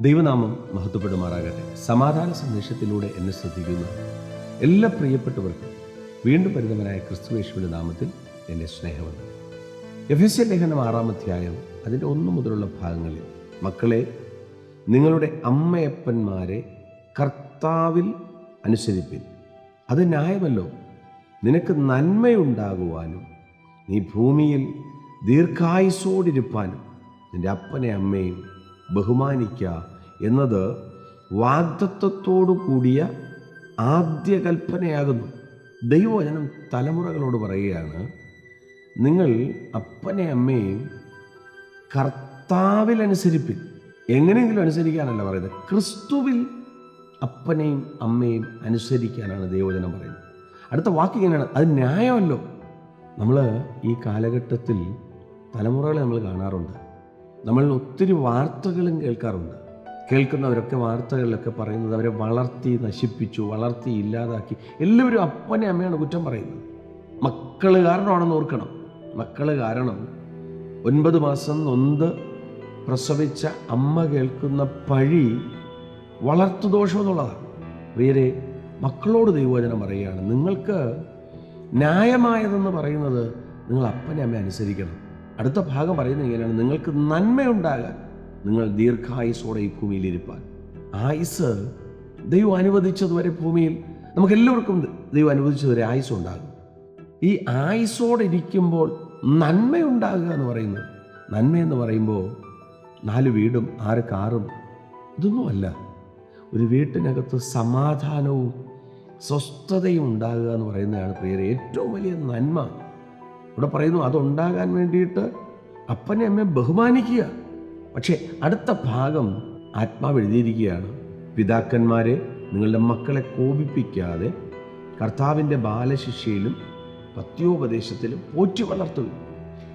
ദൈവനാമം മഹത്വപ്പെടുമാറാകട്ടെ. സമാധാന സന്ദേശത്തിലൂടെ എന്നെ ശ്രദ്ധിക്കുന്ന എല്ലാ പ്രിയപ്പെട്ടവർക്കും വീണ്ടും പരിതമനായ ക്രിസ്തുവേശുവിന്റെ നാമത്തിൽ എന്റെ സ്നേഹമുണ്ട് എഫ് എസ് എ ലേഖനം ആറാം അധ്യായം അതിന്റെ ഒന്നു മുതലുള്ള ഭാഗങ്ങളിൽ മക്കളെ നിങ്ങളുടെ അമ്മയപ്പന്മാരെ കർത്താവിൽ അനുസരിപ്പിൻ. അത് ന്യായമല്ലോ. നിനക്ക് നന്മയുണ്ടാകുവാനും നീ ഭൂമിയിൽ ദീർഘായുസോടിരുപ്പാനും നിന്റെ അപ്പനെ അമ്മയും ബഹുമാനിക്കുക എന്നത് വാഗ്ദത്വത്തോടു കൂടിയ ആദ്യ കൽപ്പനയാകുന്നു. ദൈവവചനം തലമുറകളോട് പറയുകയാണ് നിങ്ങൾ അപ്പനെ അമ്മയും കർത്താവിൽ അനുസരിപ്പിൻ എങ്ങനെയെങ്കിലും അനുസരിക്കാനല്ല പറയുന്നത്. ക്രിസ്തുവിൽ അപ്പനെയും അമ്മയും അനുസരിക്കാനാണ് ദൈവവചനം പറയുന്നത്. അടുത്ത വാക്ക് ഇങ്ങനെയാണ് അത് ന്യായമല്ലോ. നമ്മൾ ഈ കാലഘട്ടത്തിൽ തലമുറകളെ നമ്മൾ കാണാറുണ്ട്. നമ്മൾ ഒത്തിരി വാർത്തകളും കേൾക്കാറുണ്ട്. കേൾക്കുന്നവരൊക്കെ വാർത്തകളിലൊക്കെ പറയുന്നത് അവരെ വളർത്തി നശിപ്പിച്ചു വളർത്തി ഇല്ലാതാക്കി. എല്ലാവരും അപ്പനെ അമ്മയാണ് കുറ്റം പറയുന്നത്. മക്കൾ കാരണമാണെന്ന് ഓർക്കണം. മക്കൾ കാരണം ഒൻപത് മാസം നൊന്ത് പ്രസവിച്ച അമ്മ കേൾക്കുന്ന പഴി വളർത്തു എന്നുള്ളതാണ് പ്രിയരെ മക്കളോട് ദൈവവചനം പറയുകയാണ്. നിങ്ങൾക്ക് ന്യായമായതെന്ന് പറയുന്നത് നിങ്ങൾ അപ്പനെ അമ്മ അനുസരിക്കണം. അടുത്ത ഭാഗം പറയുന്നത് ഇങ്ങനെയാണ്. നിങ്ങൾക്ക് നന്മയുണ്ടാകാൻ നിങ്ങൾ ദീർഘായുസോടെ ഈ ഭൂമിയിൽ ഇരിപ്പാൻ. ആയുസ് ദൈവം അനുവദിച്ചതുവരെ ഭൂമിയിൽ നമുക്ക് എല്ലാവർക്കും ദൈവം അനുവദിച്ചതുവരെ ആയുസ് ഉണ്ടാകും ഈ ആയുസോടെ ഇരിക്കുമ്പോൾ നന്മയുണ്ടാകുക എന്ന് പറയുന്നത് നന്മയെന്ന് പറയുമ്പോൾ നാല് വീടും ആറ് കാറും ഇതൊന്നുമല്ല. ഒരു വീട്ടിനകത്ത് സമാധാനവും സ്വസ്ഥതയും ഉണ്ടാകുക എന്ന് പറയുന്നതാണ് പ്രിയരെ ഏറ്റവും വലിയ നന്മ. ഇവിടെ പറയുന്നു അതുണ്ടാകാൻ വേണ്ടിയിട്ട് അപ്പനെ അമ്മയെ ബഹുമാനിക്കുക. പക്ഷേ അടുത്ത ഭാഗം ആത്മാവ് എഴുതിയിരിക്കുകയാണ് പിതാക്കന്മാരെ നിങ്ങളുടെ മക്കളെ കോപിപ്പിക്കാതെ കർത്താവിന്റെ ബാലശിക്ഷയിലും പത്യോപദേശത്തിലും പോറ്റി വളർത്തുക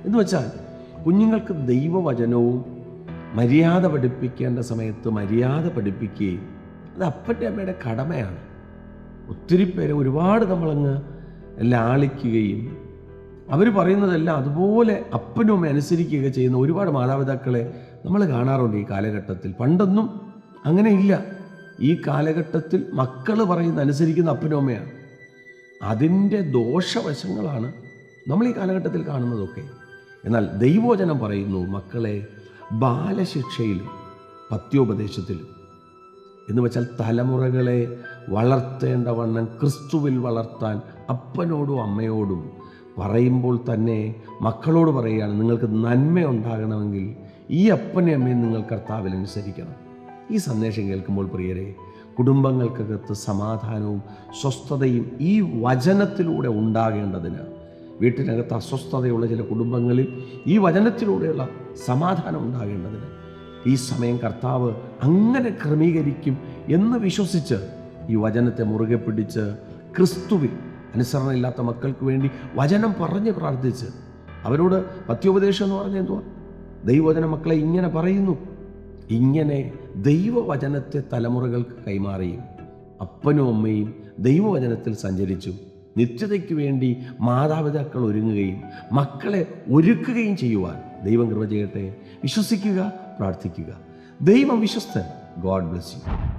എന്ന് വെച്ചാൽ കുഞ്ഞുങ്ങൾക്ക് ദൈവവചനവും മര്യാദ പഠിപ്പിക്കേണ്ട സമയത്ത് മര്യാദ പഠിപ്പിക്കുകയും അത് അപ്പന്റെ അമ്മയുടെ കടമയാണ്. ഒത്തിരി പേരെ ഒരുപാട് നമ്മളങ്ങ് ലാളിക്കുകയും അവർ പറയുന്നതെല്ലാം അതുപോലെ അപ്പനും അനുസരിക്കുക അനുസരിക്കുകയൊക്കെ ചെയ്യുന്ന ഒരുപാട് മാതാപിതാക്കളെ നമ്മൾ കാണാറുണ്ട് ഈ കാലഘട്ടത്തിൽ. പണ്ടൊന്നും അങ്ങനെ ഇല്ല. ഈ കാലഘട്ടത്തിൽ മക്കൾ പറയുന്ന അനുസരിക്കുന്ന അപ്പനും അമ്മയാണ്. അതിന്റെ ദോഷവശങ്ങളാണ് നമ്മൾ ഈ കാലഘട്ടത്തിൽ കാണുന്നതൊക്കെ. എന്നാൽ ദൈവോചനം പറയുന്നു മക്കളെ ബാലശിക്ഷയിൽ പത്യോപദേശത്തിൽ എന്ന് വെച്ചാൽ തലമുറകളെ വളർത്തേണ്ട വണ്ണം ക്രിസ്തുവിൽ വളർത്താൻ അപ്പനോടും അമ്മയോടും പറയുമ്പോൾ തന്നെ മക്കളോട് പറയുകയാണ് നിങ്ങൾക്ക് നന്മ ഉണ്ടാകണമെങ്കിൽ ഈ അപ്പനെ അമ്മയും നിങ്ങൾ കർത്താവിൽ അനുസരിക്കണം. ഈ സന്ദേശം കേൾക്കുമ്പോൾ പ്രിയരെ കുടുംബങ്ങൾക്കകത്ത് സമാധാനവും സ്വസ്ഥതയും ഈ വചനത്തിലൂടെ ഉണ്ടാകേണ്ടതിന് വീട്ടിനകത്ത് അസ്വസ്ഥതയുള്ള ചില കുടുംബങ്ങളിൽ ഈ വചനത്തിലൂടെയുള്ള സമാധാനം ഉണ്ടാകേണ്ടതിന് ഈ സമയം കർത്താവ് അങ്ങനെ ക്രമീകരിക്കും എന്ന് വിശ്വസിച്ച് ഈ വചനത്തെ മുറുകെ പിടിച്ച് ക്രിസ്തുവിൽ അനുസരണയില്ലാത്ത മക്കൾക്ക് വേണ്ടി വചനം പറഞ്ഞ് പ്രാർത്ഥിച്ച്. അവരോട് പത്യോപദേശം എന്ന് പറഞ്ഞ എന്തുവാ? ദൈവവചന മക്കളെ ഇങ്ങനെ പറയുന്നു. ഇങ്ങനെ ദൈവവചനത്തെ തലമുറകൾക്ക് കൈമാറിയും. അപ്പനും അമ്മയും ദൈവവചനത്തിൽ സഞ്ചരിച്ചു. നിത്യതയ്ക്ക് വേണ്ടി മാതാപിതാക്കൾ ഒരുങ്ങുകയും മക്കളെ ഒരുക്കുകയും ചെയ്യുവാൻ ദൈവം കൃപ ചെയ്യട്ടെ. വിശ്വസിക്കുക പ്രാർത്ഥിക്കുക. ദൈവം വിശ്വസ്തൻ. God bless you.